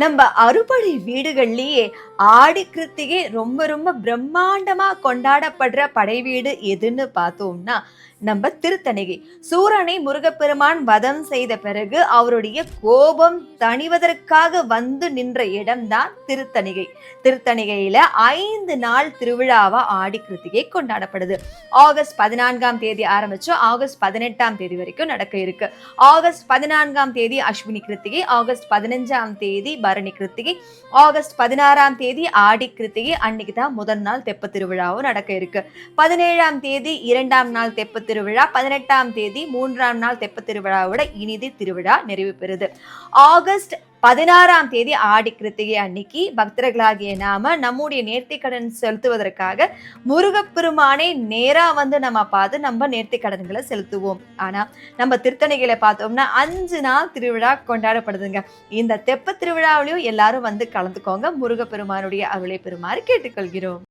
நம்ம அறுபடை வீடுகள்லயே ஆடி கிருத்திகை ரொம்ப ரொம்ப பிரம்மாண்டமா கொண்டாடப்படுற படை வீடு எதுன்னு பார்த்தோம்னா நம்ம திருத்தணிகை. சூரனை முருகப்பெருமான் வதம் செய்த பிறகு அவருடைய கோபம் தணிவதற்காக வந்து நின்ற இடம்தான் திருத்தணிகை. திருத்தணிகையில ஐந்து நாள் திருவிழாவா ஆடி கிருத்திகை கொண்டாடப்படுது. ஆகஸ்ட் பதினான்காம் தேதி ஆரம்பிச்சு ஆகஸ்ட் பதினெட்டாம் தேதி வரைக்கும் நடக்க இருக்கு. ஆகஸ்ட் பதினான்காம் தேதி அஸ்வினி கிருத்திகை ஆகஸ்ட் பதினஞ்சாம் தேதி பரணி கிருத்திகை. ஆகஸ்ட் பதினாறாம் தேதி ஆடி கிருத்திகை. அன்னைக்கு தான் முதல் நாள் தெப்ப திருவிழாவும் நடக்க இருக்கு. பதினேழாம் தேதி இரண்டாம் நாள் தெப்ப திருவிழா. பதினெட்டாம் தேதி மூன்றாம் நாள் தெப்ப திருவிழாவோட இனிதி திருவிழா நிறைவு பெறுது. ஆகஸ்ட் பதினாறாம் தேதி ஆடி கிருத்திகை அன்னைக்கு பக்தர்களாகிய நாம நம்முடைய நேர்த்திக்கடன் செலுத்துவதற்காக முருகப்பெருமானை நேரா வந்து நம்ம பார்த்து நம்ம நேர்த்திக்கடன்களை செலுத்துவோம். ஆனா நம்ம திருத்தணிகளை பார்த்தோம்னா அஞ்சு நாள் திருவிழா கொண்டாடப்படுதுங்க. இந்த தெப்ப திருவிழாவிலையும் எல்லாரும் வந்து கலந்துக்கோங்க. முருகப்பெருமானுடைய அருளை பெருமாறு கேட்டுக்கொள்கிறோம்.